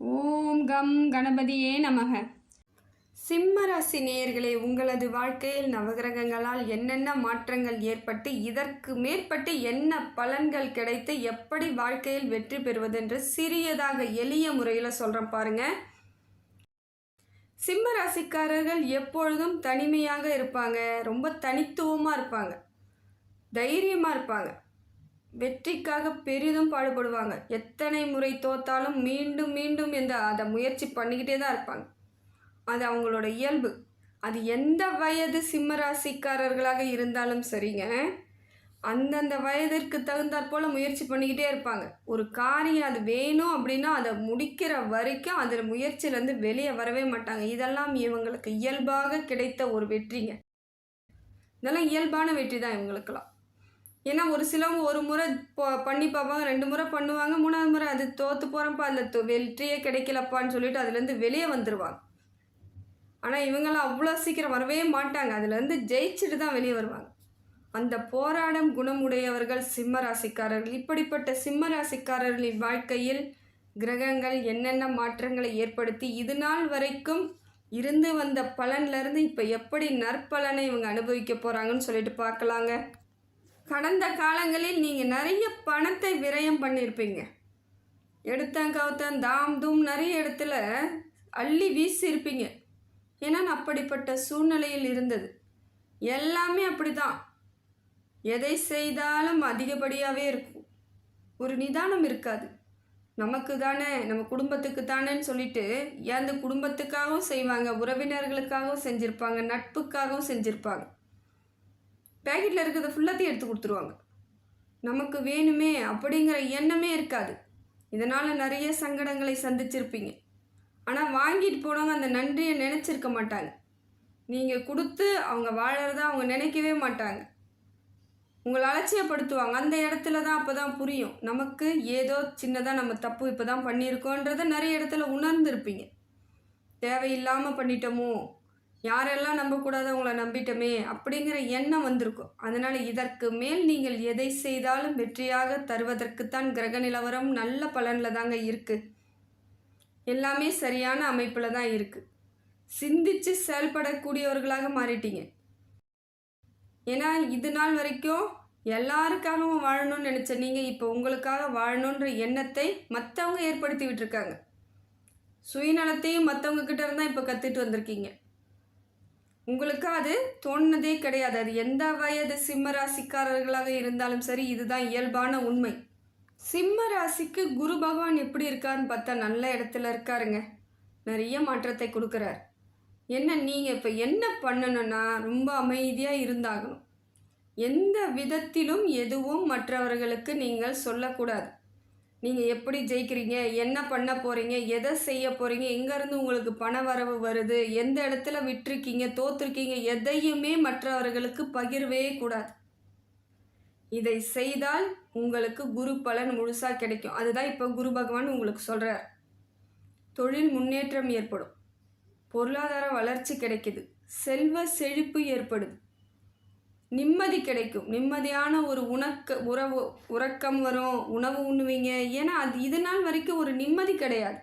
ஓம் come கணபதியே நமக. சிம்மராசி நேயர்களே உங்களது வாழ்க்கையில் நவகிரகங்களால் என்னென்ன மாற்றங்கள் ஏற்பட்டு இதற்கு மேற்பட்டு என்ன பலன்கள் கிடைத்து எப்படி வாழ்க்கையில் வெற்றி பெறுவது என்று சிறியதாக எளிய முறையில் சொல்கிறேன் பாருங்க. சிம்ம ராசிக்காரர்கள் எப்பொழுதும் தனிமையாக இருப்பாங்க ரொம்ப தனித்துவமாக இருப்பாங்க தைரியமாக இருப்பாங்க. வெற்றிக்காக பெரிதும் பாடுபடுவாங்க. எத்தனை முறை தோத்தாலும் மீண்டும் மீண்டும் இந்த அதை முயற்சி பண்ணிக்கிட்டே தான் இருப்பாங்க. அது அவங்களோட இயல்பு. அது எந்த வயது சிம்மராசிக்காரர்களாக இருந்தாலும் சரிங்க அந்தந்த வயதிற்கு தகுந்தாற் போல் முயற்சி பண்ணிக்கிட்டே இருப்பாங்க. ஒரு காரியம் அது வேணும் அப்படின்னா அதை முடிக்கிற வரைக்கும் அதில் முயற்சியிலேருந்து வெளியே வரவே மாட்டாங்க. இதெல்லாம் இவங்களுக்கு இயல்பாக கிடைத்த ஒரு வெற்றிங்க. இதெல்லாம் இயல்பான வெற்றி தான் இவங்களுக்கெல்லாம். ஏன்னா ஒரு சிலவங்க ஒரு முறை பண்ணி பார்ப்பாங்க ரெண்டு முறை பண்ணுவாங்க மூணாவது முறை அது தோற்று போகிறப்ப அதில் வெற்றியே கிடைக்கலப்பான்னு சொல்லிட்டு அதுலேருந்து வெளியே வந்துடுவாங்க ஆனால் இவங்கெல்லாம் அவ்வளோ சீக்கிரம் வரவே மாட்டாங்க. அதுலேருந்து ஜெயிச்சுட்டு தான் வெளியே வருவாங்க. அந்த போராடும் குணமுடையவர்கள் சிம்ம ராசிக்காரர்கள் இப்படிப்பட்ட சிம்ம ராசிக்காரர்களின் வாழ்க்கையில் கிரகங்கள் என்னென்ன மாற்றங்களை ஏற்படுத்தி இது நாள் வரைக்கும் இருந்து வந்த பலன்லேருந்து இப்போ எப்படி நற்பலனை இவங்க அனுபவிக்க போகிறாங்கன்னு சொல்லிட்டு பார்க்கலாங்க. கடந்த காலங்களில் நீங்கள் நிறைய பணத்தை விரயம் பண்ணியிருப்பீங்க எடுத்தேன் கவுத்தேன் தாம் தூம் நிறைய இடத்துல அள்ளி வீசியிருப்பீங்க ஏன்னா அப்படிப்பட்ட சூழ்நிலையில் இருந்தது. எல்லாமே அப்படி தான் எதை செய்தாலும் அதிகப்படியாகவே இருக்கும். ஒரு நிதானம் இருக்காது. நமக்கு தானே நம்ம குடும்பத்துக்கு தானேன்னு சொல்லிட்டு அந்த குடும்பத்துக்காகவும் செய்வாங்க உறவினர்களுக்காகவும் செஞ்சுருப்பாங்க நட்புக்காகவும் செஞ்சுருப்பாங்க. பேக்கெட்டில் இருக்கிறத ஃபுல்லாத்தையும் எடுத்து கொடுத்துருவாங்க. நமக்கு வேணுமே அப்படிங்கிற எண்ணமே இருக்காது. இதனால் நிறைய சங்கடங்களை சந்திச்சிருப்பீங்க. ஆனால் வாங்கிட்டு போனவங்க அந்த நன்றியை நினச்சிருக்க மாட்டாங்க. நீங்கள் கொடுத்து அவங்க வாழறத அவங்க நினைக்கவே மாட்டாங்க. உங்களை அலட்சியப்படுத்துவாங்க. அந்த இடத்துல தான் அப்போ தான் புரியும். நமக்கு ஏதோ சின்னதாக நம்ம தப்பு இப்போ தான் பண்ணியிருக்கோன்றதை நிறைய இடத்துல உணர்ந்திருப்பீங்க. தேவையில்லாமல் பண்ணிட்டோமோ? யாரெல்லாம் நம்பக்கூடாதவங்களை நம்பிட்டோமே அப்படிங்கிற எண்ணம் வந்திருக்கும். அதனால் இதற்கு மேல் நீங்கள் எதை செய்தாலும் வெற்றியாக தருவதற்குத்தான் கிரக நிலவரம் நல்ல பலனில் தாங்க இருக்குது எல்லாமே சரியான அமைப்பில் தான் இருக்குது சிந்திச்சு செயல்படக்கூடியவர்களாக மாறிட்டீங்க. ஏன்னா இது நாள் வரைக்கும் எல்லாருக்காகவும் வாழணும்னு நினச்ச நீங்கள் இப்போ உங்களுக்காக வாழணுன்ற எண்ணத்தை மற்றவங்க ஏற்படுத்தி விட்டுருக்காங்க. சுயநலத்தையும் மற்றவங்க கிட்ட இருந்தால் இப்போ கற்றுட்டு வந்திருக்கீங்க. உங்களுக்கு அது தோணுனதே கிடையாது. அது எந்த வயது சிம்ம ராசிக்காரர்களாக இருந்தாலும் சரி இதுதான் இயல்பான உண்மை. சிம்ம ராசிக்கு குரு பகவான் எப்படி இருக்காருன்னு பார்த்தா நல்ல இடத்துல இருக்காருங்க. நிறைய மாற்றத்தை கொடுக்குறார். என்ன நீங்கள் இப்போ என்ன பண்ணணும்னா ரொம்ப அமைதியாக இருந்தாகணும். எந்த விதத்திலும் எதுவும் மற்றவர்களுக்கு நீங்கள் சொல்லக்கூடாது. நீங்கள் எப்படி ஜெயிக்கிறீங்க? என்ன பண்ண போகிறீங்க எதை செய்ய போகிறீங்க எங்கேருந்து உங்களுக்கு பண வரவு வருது? எந்த இடத்துல விட்டிருக்கீங்க? தோத்துருக்கீங்க? எதையுமே மற்றவர்களுக்கு பகிர்வே கூடாது. இதை செய்தால் உங்களுக்கு குரு பலன் முழுசாக கிடைக்கும். அதுதான் இப்போ குரு பகவான் உங்களுக்கு சொல்கிறார் தொழில் முன்னேற்றம் ஏற்படும். பொருளாதார வளர்ச்சி கிடைக்குது. செல்வ செழிப்பு ஏற்படுது. நிம்மதி கிடைக்கும். நிம்மதியான ஒரு உணக்க உறவு உறக்கம் வரும். உணவு உண்ணுவீங்க. ஏன்னா அது இது நாள் வரைக்கும் ஒரு நிம்மதி கிடையாது.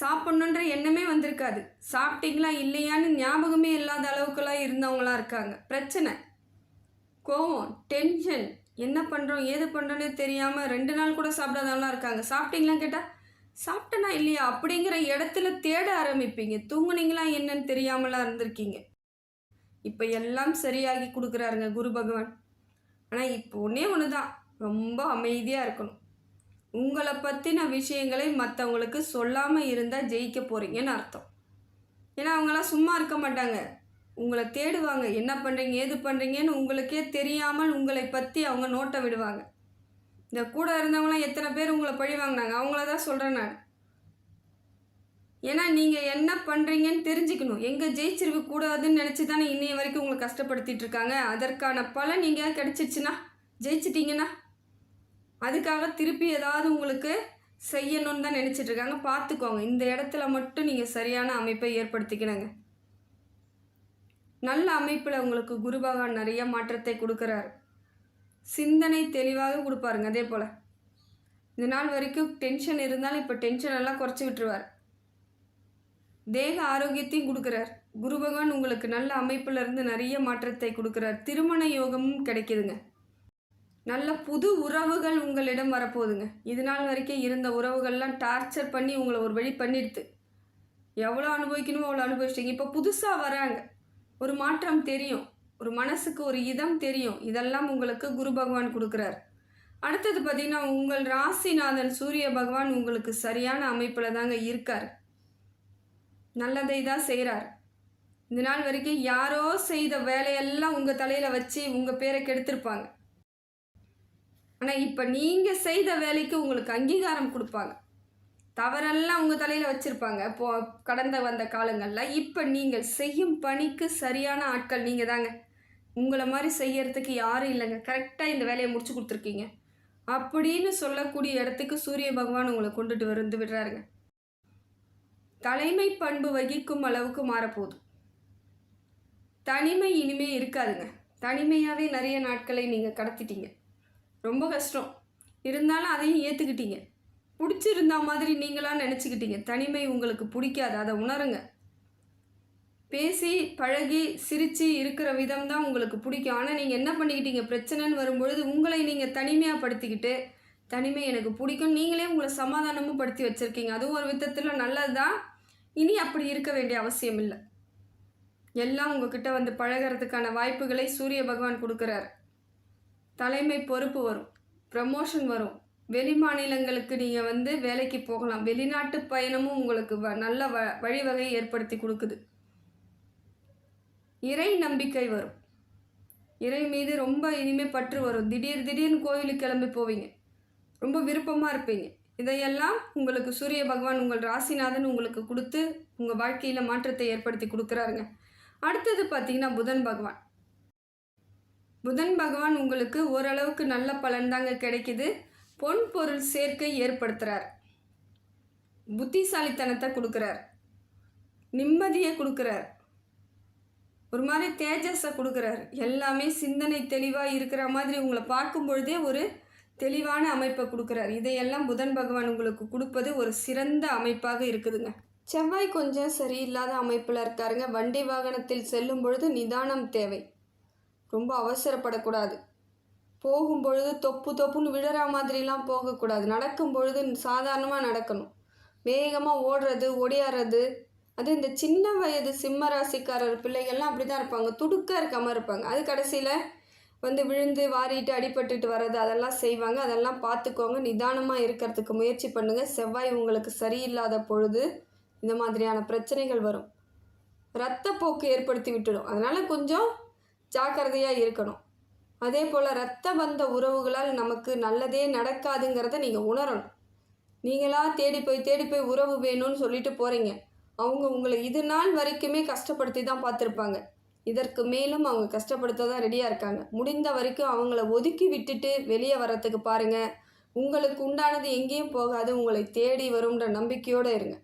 சாப்பிட்ணுன்ற எண்ணமே வந்திருக்காது. சாப்பிட்டீங்களா இல்லையான்னு ஞாபகமே இல்லாத அளவுக்குலாம் இருந்தவங்களாம் இருக்காங்க. பிரச்சனை. கோவம் டென்ஷன் என்ன பண்ணுறோம் ஏது பண்ணுறோன்னே தெரியாமல் ரெண்டு நாள் கூட சாப்பிடாதவங்களாம் இருக்காங்க. சாப்பிட்டீங்களா கேட்டால் சாப்பிட்டனா இல்லையா அப்படிங்கிற இடத்துல தேட ஆரம்பிப்பீங்க. தூங்குனீங்களா என்னன்னு தெரியாமலாம் இருந்திருக்கீங்க. இப்போ எல்லாம் சரியாகி கொடுக்குறாருங்க குரு பகவான். ஆனால் இப்போ ஒன்றே ஒன்று தான் ரொம்ப அமைதியாக இருக்கணும். உங்களை பற்றின விஷயங்களை மற்றவங்களுக்கு சொல்லாமல் இருந்தால் ஜெயிக்க போகிறீங்கன்னு அர்த்தம். ஏன்னா அவங்களாம் சும்மா இருக்க மாட்டாங்க. உங்களை தேடுவாங்க. என்ன பண்ணுறீங்க ஏது பண்ணுறீங்கன்னு உங்களுக்கே தெரியாமல் உங்களை பற்றி அவங்க நோட்டை விடுவாங்க. இந்த கூட இருந்தவங்களாம் எத்தனை பேர் உங்களை பழி வாங்கினாங்க? அவங்கள தான் சொல்கிறேன் நான். ஏன்னா நீங்கள் என்ன பண்ணுறீங்கன்னு தெரிஞ்சுக்கணும். எங்கே ஜெயிச்சிருக்க கூடாதுன்னு நினச்சி தானே இன்னைய வரைக்கும் உங்களை கஷ்டப்படுத்திட்டு இருக்காங்க. அதற்கான பலன் நீங்கள் கிடச்சிருச்சுன்னா ஜெயிச்சிட்டிங்கன்னா அதுக்காக திருப்பி ஏதாவது உங்களுக்கு செய்யணும்னு தான் நினச்சிட்டு இருக்காங்க. பார்த்துக்கோங்க. இந்த இடத்துல மட்டும் நீங்கள் சரியான அமைப்பை ஏற்படுத்திக்கணுங்க. நல்ல அமைப்பில் உங்களுக்கு குரு பகவான் நிறைய மாற்றத்தை கொடுக்குறாரு. சிந்தனை தெளிவாக கொடுப்பாருங்க. அதே போல் இந்த நாள் வரைக்கும் டென்ஷன் இருந்தாலும் இப்போ டென்ஷன் எல்லாம் குறைச்சி விட்டுருவார். தேக ஆரோக்கியத்தையும் கொடுக்குறார். குரு பகவான் உங்களுக்கு நல்ல அமைப்புலேருந்து நிறைய மாற்றத்தை கொடுக்குறார். திருமண யோகமும் கிடைக்குதுங்க. நல்ல புது உறவுகள் உங்களிடம் வரப்போகுதுங்க. இது நாள் வரைக்கும் இருந்த உறவுகள்லாம் டார்ச்சர் பண்ணி உங்களை ஒரு வழி பண்ணிடுது. எவ்வளோ அனுபவிக்கணுமோ அவ்வளோ அனுபவிச்சிட்டிங்க. இப்போ புதுசாக வராங்க. ஒரு மாற்றம் தெரியும். ஒரு மனசுக்கு ஒரு இதம் தெரியும். இதெல்லாம் உங்களுக்கு குரு பகவான் கொடுக்குறார். அடுத்தது பார்த்திங்கன்னா உங்கள் ராசிநாதன் சூரிய பகவான் உங்களுக்கு சரியான அமைப்பில் தாங்க இருக்கார். நல்லதை தான் செய்கிறார் இந்த நாள் வரைக்கும் யாரோ செய்த வேலையெல்லாம் உங்கள் தலையில் வச்சு உங்கள் பேரை கெடுத்திருப்பாங்க. ஆனால் இப்போ நீங்கள் செய்த வேலைக்கு உங்களுக்கு அங்கீகாரம் கொடுப்பாங்க. தவறெல்லாம் உங்கள் தலையில் வச்சுருப்பாங்க. இப்போ கடந்த வந்த காலங்களில் இப்போ நீங்கள் செய்யும் பணிக்கு சரியான ஆட்கள் நீங்கள் தாங்க. உங்களை மாதிரி செய்யறதுக்கு யாரும் இல்லைங்க. கரெக்டாக இந்த வேலையை முடிச்சு கொடுத்துருக்கீங்க. அப்படின்னு சொல்லக்கூடிய இடத்துக்கு சூரிய பகவான் உங்களை கொண்டுட்டு வந்து விடுறாருங்க. தலைமை பண்பு வகிக்கும் அளவுக்கு மாறப்போகுது. தனிமை இனிமே இருக்காதுங்க. தனிமையாகவே நிறைய நாட்களை நீங்கள் கடத்திட்டீங்க. ரொம்ப கஷ்டம். இருந்தாலும் அதையும் ஏற்றுக்கிட்டீங்க பிடிச்சிருந்தா மாதிரி நீங்களாக நினச்சிக்கிட்டீங்க. தனிமை உங்களுக்கு பிடிக்காது. அதை உணருங்க. பேசி பழகி சிரித்து இருக்கிற விதம் தான் உங்களுக்கு பிடிக்கும். ஆனால் நீங்கள் என்ன பண்ணிக்கிட்டீங்க? பிரச்சனைன்னு வரும்பொழுது உங்களை நீங்கள் தனிமையாக படுத்திக்கிட்டு தனிமை எனக்கு பிடிக்கும். நீங்களே உங்களை சமாதானமும் படுத்தி வச்சுருக்கீங்க. அதுவும் ஒரு விதத்தில் நல்லது தான் இனி அப்படி இருக்க வேண்டிய அவசியம் இல்லை. எல்லாம் உங்ககிட்ட வந்து பழகிறதுக்கான வாய்ப்புகளை சூரிய பகவான் கொடுக்குறாரு. தலைமை பொறுப்பு வரும் ப்ரமோஷன் வரும். வெளி மாநிலங்களுக்கு நீங்கள் வந்து வேலைக்கு போகலாம். வெளிநாட்டு பயணமும் உங்களுக்கு வ நல்ல வ வழிவகை ஏற்படுத்தி கொடுக்குது. இறை நம்பிக்கை வரும். இறை மீது ரொம்ப இனிமே பற்று வரும். திடீர் திடீர்னு கோவிலுக்கு கிளம்பி போவீங்க. ரொம்ப விருப்பமாக இருப்பீங்க. இதையெல்லாம் உங்களுக்கு சூரிய பகவான் உங்கள் ராசிநாதன் உங்களுக்கு கொடுத்து உங்கள் வாழ்க்கையில் மாற்றத்தை ஏற்படுத்தி கொடுக்குறாருங்க. அடுத்தது பார்த்தீங்கன்னா புதன் பகவான். புதன் பகவான் உங்களுக்கு ஓரளவுக்கு நல்ல பலன் தாங்க கிடைக்குது. பொன் பொருள் சேர்க்கை ஏற்படுத்துகிறார் புத்திசாலித்தனத்தை கொடுக்குறார். நிம்மதியை கொடுக்குறார். ஒரு மாதிரி தேஜஸை கொடுக்குறார். எல்லாமே சிந்தனை தெளிவாக இருக்கிற மாதிரி உங்களை பார்க்கும் பொழுதே ஒரு தெளிவான அமைப்பை கொடுக்குறார். இதையெல்லாம் புதன் பகவான் உங்களுக்கு கொடுப்பது ஒரு சிறந்த அமைப்பாக இருக்குதுங்க. செவ்வாய் கொஞ்சம் சரியில்லாத அமைப்பில் இருக்காருங்க. வண்டி வாகனத்தில் செல்லும் பொழுது நிதானம் தேவை. ரொம்ப அவசரப்படக்கூடாது. போகும் பொழுது தொப்பு தொப்புன்னு விழற மாதிரிலாம் போகக்கூடாது. நடக்கும் பொழுது சாதாரணமாக நடக்கணும். வேகமாக ஓடுறது ஒடியாடுறது. அது இந்த சின்ன வயது சிம்ம ராசிக்காரர் பிள்ளைகள்லாம் அப்படி தான் இருப்பாங்க. துடுக்காக இருக்காமல் இருப்பாங்க. அது கடைசியில் வந்து விழுந்து வாரிட்டு அடிபட்டுட்டு வர்றது அதெல்லாம் செய்வாங்க. அதெல்லாம் பார்த்துக்கோங்க. நிதானமாக இருக்கிறதுக்கு முயற்சி பண்ணுங்கள் செவ்வாய் உங்களுக்கு சரியில்லாத பொழுது இந்த மாதிரியான பிரச்சனைகள் வரும். இரத்தப்போக்கு ஏற்படுத்தி விட்டுடும். அதனால் கொஞ்சம் ஜாக்கிரதையாக இருக்கணும். அதே போல் ரத்த பந்த உறவுகளால் நமக்கு நல்லதே நடக்காதுங்கிறத நீங்கள் உணரணும். நீங்களாக தேடி போய் தேடி போய் உறவு வேணும்னு சொல்லிட்டு போகிறீங்க அவங்க உங்களை இது நாள் வரைக்குமே கஷ்டப்படுத்தி தான் பார்த்துருப்பாங்க. இதற்கு மேலும் அவங்க கஷ்டப்படுத்த தான் ரெடியாக இருக்காங்க. முடிந்த வரைக்கும் அவங்கள ஒதுக்கி விட்டுட்டு வெளியே வர்றதுக்கு பாருங்கள் உங்களுக்கு உண்டானது எங்கேயும் போகாது. உங்களை தேடி வரும்ன்ற நம்பிக்கையோடு இருங்க.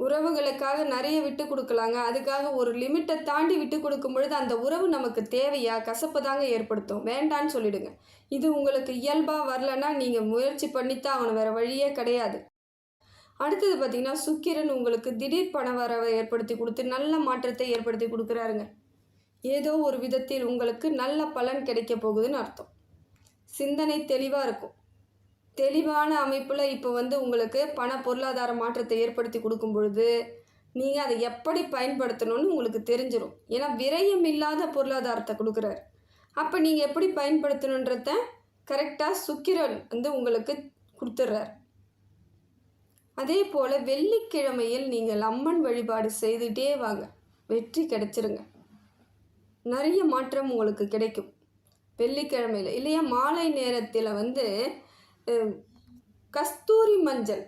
உறவுகளுக்காக நிறைய விட்டு கொடுக்கலாங்க. அதுக்காக ஒரு லிமிட்டை தாண்டி விட்டு கொடுக்கும் பொழுது அந்த உறவு நமக்கு தேவையா? கசப்பு தாங்க ஏற்படுத்தும். வேண்டான்னு சொல்லிடுங்க. இது உங்களுக்கு இயல்பாக வரலன்னா நீங்கள் முயற்சி பண்ணித்தான் அவன் வேறு வழியே கிடையாது. அடுத்தது பார்த்திங்கன்னா சுக்கிரன் உங்களுக்கு திடீர் பண வரவை ஏற்படுத்தி கொடுத்து நல்ல மாற்றத்தை ஏற்படுத்தி கொடுக்குறாருங்க. ஏதோ ஒரு விதத்தில் உங்களுக்கு நல்ல பலன் கிடைக்க போகுதுன்னு அர்த்தம். சிந்தனை தெளிவாக இருக்கும். தெளிவான அமைப்பில் இப்போ வந்து உங்களுக்கு பண பொருளாதார மாற்றத்தை ஏற்படுத்தி கொடுக்கும் பொழுது நீங்கள் அதை எப்படி பயன்படுத்தணும்னு உங்களுக்கு தெரிஞ்சிடும் ஏன்னா விரயம் இல்லாத பொருளாதாரத்தை கொடுக்குறாரு. அப்போ நீங்கள் எப்படி பயன்படுத்தணுன்றத கரெக்டாக சுக்கிரன் வந்து உங்களுக்கு கொடுத்துட்றாரு அதே போல் வெள்ளிக்கிழமையில் நீங்கள் அம்மன் வழிபாடு செய்துகிட்டே வாங்க. வெற்றி கிடைச்சிருங்க. நிறைய மாற்றம் உங்களுக்கு கிடைக்கும். வெள்ளிக்கிழமையில். இல்லையா? மாலை நேரத்தில் வந்து கஸ்தூரி மஞ்சள்.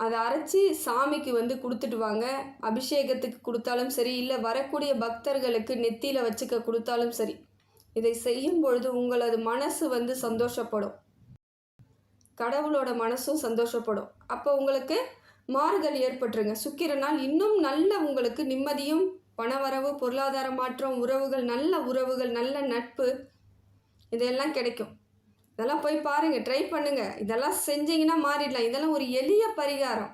அதை அரைச்சி சாமிக்கு வந்து கொடுத்துட்டு வாங்க. அபிஷேகத்துக்கு கொடுத்தாலும் சரி இல்லை வரக்கூடிய பக்தர்களுக்கு நெத்தியில் வச்சுக்க கொடுத்தாலும் சரி. இதை செய்யும் பொழுது உங்களது மனசு வந்து சந்தோஷப்படும். கடவுளோட மனசும் சந்தோஷப்படும். அப்போ உங்களுக்கு மாறுதல் ஏற்பட்டுருங்க. சுக்கிரனால் இன்னும் நல்ல உங்களுக்கு நிம்மதியும் பணவரவு பொருளாதார மாற்றம் உறவுகள் நல்ல உறவுகள் நல்ல நட்பு இதெல்லாம் கிடைக்கும். இதெல்லாம் போய் பாருங்கள் ட்ரை பண்ணுங்கள் இதெல்லாம் செஞ்சீங்கன்னா மாறிடலாம். இதெல்லாம் ஒரு எளிய பரிகாரம்.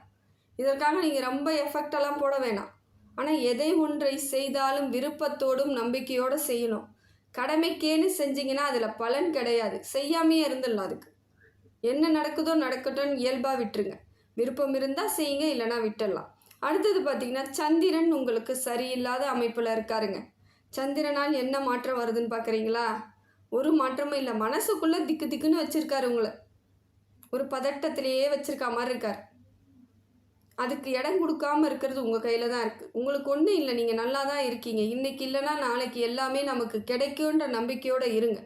இதற்காக நீங்கள் ரொம்ப எஃபெக்டெல்லாம் போட வேணாம். ஆனால் எதை ஒன்றை செய்தாலும் விருப்பத்தோடும் நம்பிக்கையோடு செய்யணும். கடமைக்கேன்னு செஞ்சிங்கன்னா அதில் பலன் கிடையாது. செய்யாமையே இருந்துடலாம் அதுக்கு. என்ன நடக்குதோ நடக்கட்டும் இயல்பாக விட்டுருங்க. விருப்பம் இருந்தால் செய்யுங்க இல்லைனா விட்டுடலாம் அடுத்தது பார்த்தீங்கன்னா சந்திரன் உங்களுக்கு சரியில்லாத அமைப்பில் இருக்காருங்க. சந்திரனால் என்ன மாற்றம் வருதுன்னு பார்க்குறீங்களா ஒரு மாற்றமும் இல்லை. மனசுக்குள்ளே திக்கு திக்குன்னு வச்சுருக்காரு உங்களை. ஒரு பதட்டத்திலேயே வச்சுருக்கா மாதிரி இருக்கார். அதுக்கு இடம் கொடுக்காம இருக்கிறது உங்கள் கையில் தான் இருக்குது உங்களுக்கு ஒன்றும் இல்லை. நீங்கள் நல்லா தான் இருக்கீங்க. இன்றைக்கி இல்லைன்னா நாளைக்கு எல்லாமே நமக்கு கிடைக்குன்ற நம்பிக்கையோடு இருங்க.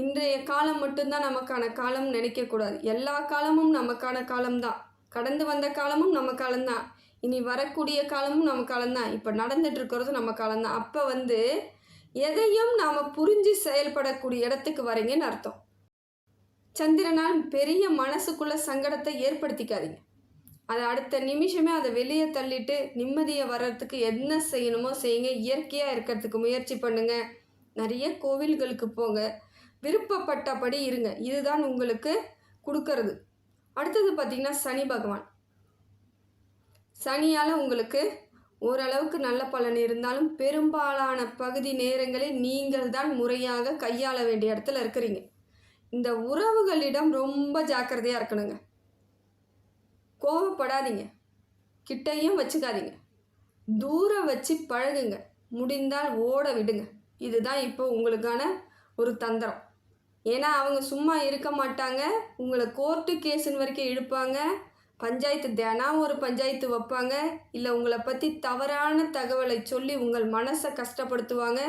இன்றைய காலம் மட்டும்தான் நமக்கான காலம் நினைக்கக்கூடாது. எல்லா காலமும் நமக்கான காலம்தான். கடந்து வந்த காலமும் நம்ம காலம்தான். இனி வரக்கூடிய காலமும் நம்ம காலம்தான். இப்போ நடந்துட்டு இருக்கிறது நம்ம காலம்தான். அப்போ வந்து எதையும் நாம் புரிஞ்சு செயல்படக்கூடிய இடத்துக்கு வரீங்கன்னு அர்த்தம். சந்திரனால் பெரிய மனசுக்குள்ள சங்கடத்தை ஏற்படுத்திக்காதீங்க. அதை அடுத்த நிமிஷமே அதை வெளியே தள்ளிட்டு நிம்மதியை வர்றதுக்கு என்ன செய்யணுமோ செய்யுங்க. இயற்கையாக இருக்கிறதுக்கு முயற்சி பண்ணுங்கள் நிறைய கோவில்களுக்கு போங்க. விருப்பப்பட்டபடி இருங்க. இதுதான் உங்களுக்கு கொடுக்கறது. அடுத்தது பார்த்திங்கன்னா சனி பகவான். சனியால் உங்களுக்கு ஓரளவுக்கு நல்ல பலன் இருந்தாலும் பெரும்பாலான பகுதி நேரங்களில் நீங்கள் தான் முறையாக கையாள வேண்டிய இடத்துல இருக்கிறீங்க. இந்த உறவுகளிடம் ரொம்ப ஜாக்கிரதையாக இருக்கணுங்க. கோவப்படாதீங்க. கிட்டையும் வச்சுக்காதீங்க. தூரம் வச்சு பழகுங்க. முடிந்தால் ஓட விடுங்க. இதுதான் இப்போ உங்களுக்கான ஒரு தந்திரம். ஏன்னா அவங்க சும்மா இருக்க மாட்டாங்க. உங்களை கோர்ட்டு கேஸுன்னு வரைக்கும் இழுப்பாங்க. பஞ்சாயத்து தினம் ஒரு பஞ்சாயத்து வைப்பாங்க. இல்லை உங்களை பற்றி தவறான தகவலை சொல்லி உங்கள் மனசை கஷ்டப்படுத்துவாங்க.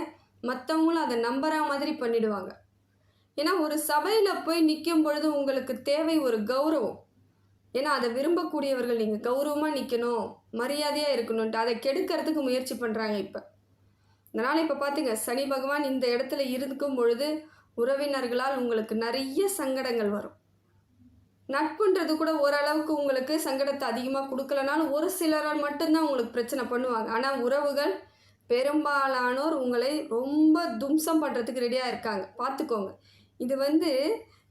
மற்றவங்களும் அதை நம்புற மாதிரி பண்ணிடுவாங்க. ஏன்னா ஒரு சபையில் போய் நிற்கும் பொழுது உங்களுக்கு தேவை ஒரு கௌரவம். ஏன்னா அதை விரும்பக்கூடியவர்கள் நீங்கள் கௌரவமாக நிற்கணும் மரியாதையாக இருக்கணுன்ட்டு அதை கெடுக்கிறதுக்கு முயற்சி பண்ணுறாங்க இப்போ. அதனால் இப்போ பார்த்துங்க சனி பகவான் இந்த இடத்துல இருக்கும் பொழுது உறவினர்களால் உங்களுக்கு நிறைய சங்கடங்கள் வரும். நட்புன்றது கூட ஓரளவுக்கு உங்களுக்கு சங்கடத்தை அதிகமாக கொடுக்கலனாலும் ஒரு சிலரால் மட்டும்தான் உங்களுக்கு பிரச்சனை பண்ணுவாங்க. ஆனால் உறவுகள் பெரும்பாலானோர் உங்களை ரொம்ப தும்சம் பண்ணுறதுக்கு ரெடியாக இருக்காங்க. பார்த்துக்கோங்க. இது வந்து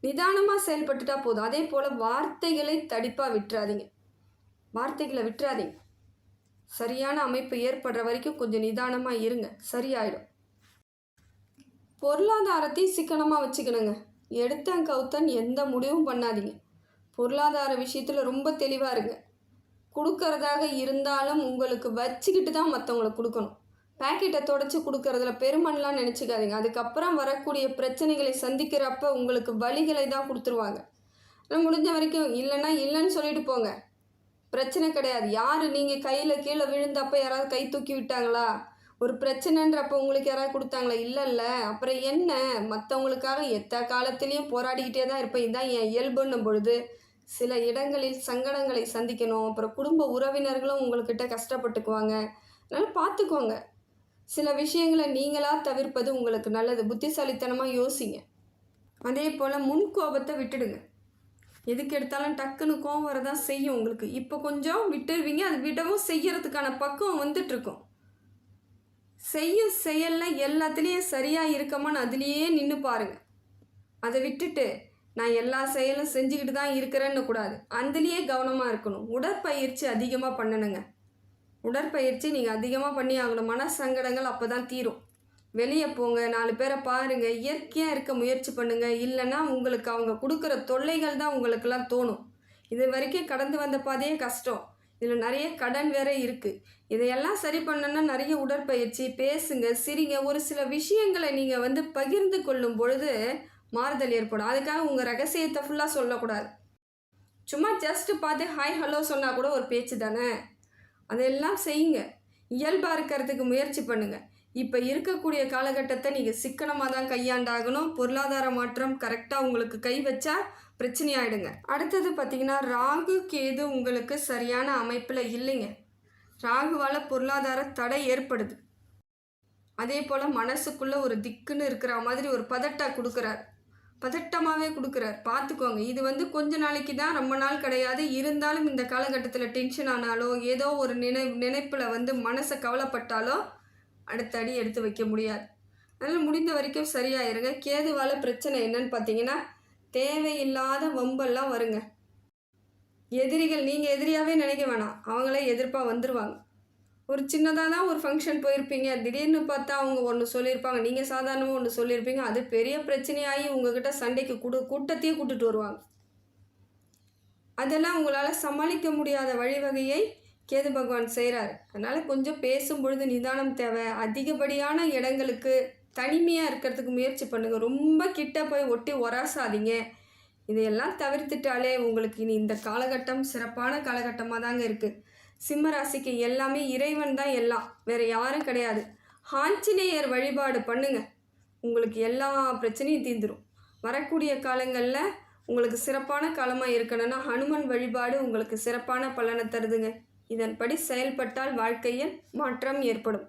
நிதானமாக செயல்பட்டுட்டா போதும். அதே போல் வார்த்தைகளை தடிப்பாக விட்டுறாதீங்க. வார்த்தைகளை விட்டுறாதீங்க. சரியான அமைப்பு ஏற்படுற வரைக்கும் கொஞ்சம் நிதானமாக இருங்க. சரியாயிடும். பொருளாதாரத்தையும் சிக்கனமாக வச்சுக்கணுங்க. எடுத்தன் கவுத்தன் எந்த முடிவும் பண்ணாதீங்க. பொருளாதார விஷயத்தில் ரொம்ப தெளிவாக இருங்க. கொடுக்கறதாக இருந்தாலும் உங்களுக்கு வச்சுக்கிட்டு தான் மற்றவங்களுக்கு கொடுக்கணும். பேக்கெட்டை தொடச்சி கொடுக்கறதுல பெருமன்லாம் நினச்சிக்காதீங்க. அதுக்கப்புறம் வரக்கூடிய பிரச்சனைகளை சந்திக்கிறப்ப உங்களுக்கு வழிகளை தான் கொடுத்துருவாங்க. முடிஞ்ச வரைக்கும் இல்லைன்னா இல்லைன்னு சொல்லிட்டு போங்க. பிரச்சனை கிடையாது. யார் நீங்கள் கையில் கீழே விழுந்தப்போ யாராவது கை தூக்கி விட்டாங்களா? ஒரு பிரச்சனைன்றப்ப உங்களுக்கு யாராவது கொடுத்தாங்களா? இல்லை இல்லை. அப்புறம் என்ன? மற்றவங்களுக்காக எத்த காலத்துலேயும் போராடிக்கிட்டே தான் இருப்பேன். இதுதான் என் இயல்புன்னும் பொழுது சில இடங்களில் சங்கடங்களை சந்திக்கணும். அப்புறம் குடும்ப உறவினர்களும் உங்கள்கிட்ட கஷ்டப்பட்டுக்குவாங்க. அதனால் பார்த்துக்கோங்க சில விஷயங்களை நீங்களாக தவிர்ப்பது உங்களுக்கு நல்லது. புத்திசாலித்தனமாக யோசிங்க. அதே போல் முன் கோபத்தை விட்டுடுங்க. எதுக்கு எடுத்தாலும் டக்குன்னு கோபம் வரதான் செய்யும் உங்களுக்கு. இப்போ கொஞ்சம் விட்டுருவீங்க. அது விடவும் செய்யறதுக்கான பக்குவம் வந்துட்டுருக்கும். செய்ய செயலில் எல்லாத்துலேயும் சரியாக இருக்கமான்னு அதுலேயே நின்று பாருங்கள் அதை விட்டுட்டு நான் எல்லா செயலும் செஞ்சுக்கிட்டு தான் இருக்கிறேன்னு கூடாது. அதுலேயே கவனமாக இருக்கணும். உடற்பயிற்சி அதிகமாக பண்ணணுங்க. உடற்பயிற்சி நீங்கள் அதிகமாக பண்ணி ஆகணும். மன சங்கடங்கள் அப்போ தான் தீரும். வெளியே போங்க நாலு பேரை பாருங்கள் இயற்கையாக இருக்க முயற்சி பண்ணுங்கள் இல்லைன்னா உங்களுக்கு அவங்க கொடுக்குற தொல்லைகள் தான் உங்களுக்கெல்லாம் தோணும். இது வரைக்கும் கடந்து வந்த பாதையே கஷ்டம். இதில் நிறைய கடன் வேற இருக்குது இதையெல்லாம் சரி பண்ணணும்னா நிறைய உடற்பயிற்சி பேசுங்க சிரிங்க. ஒரு சில விஷயங்களை நீங்கள் வந்து பகிர்ந்து கொள்ளும் பொழுது மாறுதல் ஏற்படும். அதுக்காக உங்கள் ரகசியத்தை ஃபுல்லாக சொல்லக்கூடாது. சும்மா ஜஸ்ட்டு பார்த்து ஹாய் ஹலோ சொன்னால் கூட ஒரு பேச்சு தானே? அதெல்லாம் செய்யுங்க. இயல்பாக இருக்கிறதுக்கு முயற்சி பண்ணுங்கள் இப்போ இருக்கக்கூடிய காலகட்டத்தை நீங்கள் சிக்கனமாக தான் கையாண்டாகணும். பொருளாதார மாற்றம் கரெக்டாக உங்களுக்கு கை வச்சா பிரச்சனையாயிடுங்க. அடுத்தது பார்த்திங்கன்னா ராகு கேது உங்களுக்கு சரியான அமைப்பில் இல்லைங்க. ராகுவால் பொருளாதார தடை ஏற்படுது. அதே போல் மனசுக்குள்ளே ஒரு திக்குன்னு இருக்கிற மாதிரி ஒரு பதட்டா கொடுக்குறாரு. பதட்டமாகவே கொடுக்குறார். பார்த்துக்கோங்க இது வந்து கொஞ்ச நாளைக்கு தான் ரொம்ப நாள் கிடையாது. இருந்தாலும் இந்த காலகட்டத்தில் டென்ஷன் ஆனாலோ ஏதோ ஒரு நினை நினைப்பில் வந்து மனசை கவலைப்பட்டாலோ அடுத்த அடி எடுத்து வைக்க முடியாது. அதனால் முடிந்த வரைக்கும் சரியாயிருங்க. கேதுவால் பிரச்சனை என்னன்னு பார்த்தீங்கன்னா தேவையில்லாத வம்பெல்லாம் வருங்க. எதிரிகள் நீங்கள் எதிரியாகவே நினைக்க வேணாம். அவங்களே எதிர்ப்பாக வந்துடுவாங்க ஒரு சின்னதாக தான் ஒரு ஃபங்க்ஷன் போயிருப்பீங்க. திடீர்னு பார்த்தா அவங்க ஒன்று சொல்லியிருப்பாங்க. நீங்கள் சாதாரணமாக ஒன்று சொல்லியிருப்பீங்க. அது பெரிய பிரச்சனையாகி உங்ககிட்ட சண்டைக்கு கூடு கூட்டத்தையே கூட்டுட்டு வருவாங்க. அதெல்லாம் உங்களால் சமாளிக்க முடியாத வழிவகையை கேது பகவான் செய்கிறார் அதனால் கொஞ்சம் பேசும் பொழுது நிதானம் தேவை. அதிகப்படியான இடங்களுக்கு தனிமையாக இருக்கிறதுக்கு முயற்சி பண்ணுங்கள் ரொம்ப கிட்ட போய் ஒட்டி ஒராசாதீங்க. இதையெல்லாம் தவிர்த்துட்டாலே உங்களுக்கு இனி இந்த காலகட்டம் சிறப்பான காலகட்டமாக தாங்க இருக்குது சிம்ம ராசிக்கு எல்லாமே இறைவன் தான் எல்லாம். வேறு யாரும் கிடையாது. ஆஞ்சநேயர் வழிபாடு பண்ணுங்க. உங்களுக்கு எல்லா பிரச்சனையும் தீந்துடும் வரக்கூடிய காலங்களில் உங்களுக்கு சிறப்பான காலமாக இருக்கணும்னா ஹனுமன் வழிபாடு உங்களுக்கு சிறப்பான பலனை தருதுங்க. இதன்படி செயல்பட்டால் வாழ்க்கையில் மாற்றம் ஏற்படும்.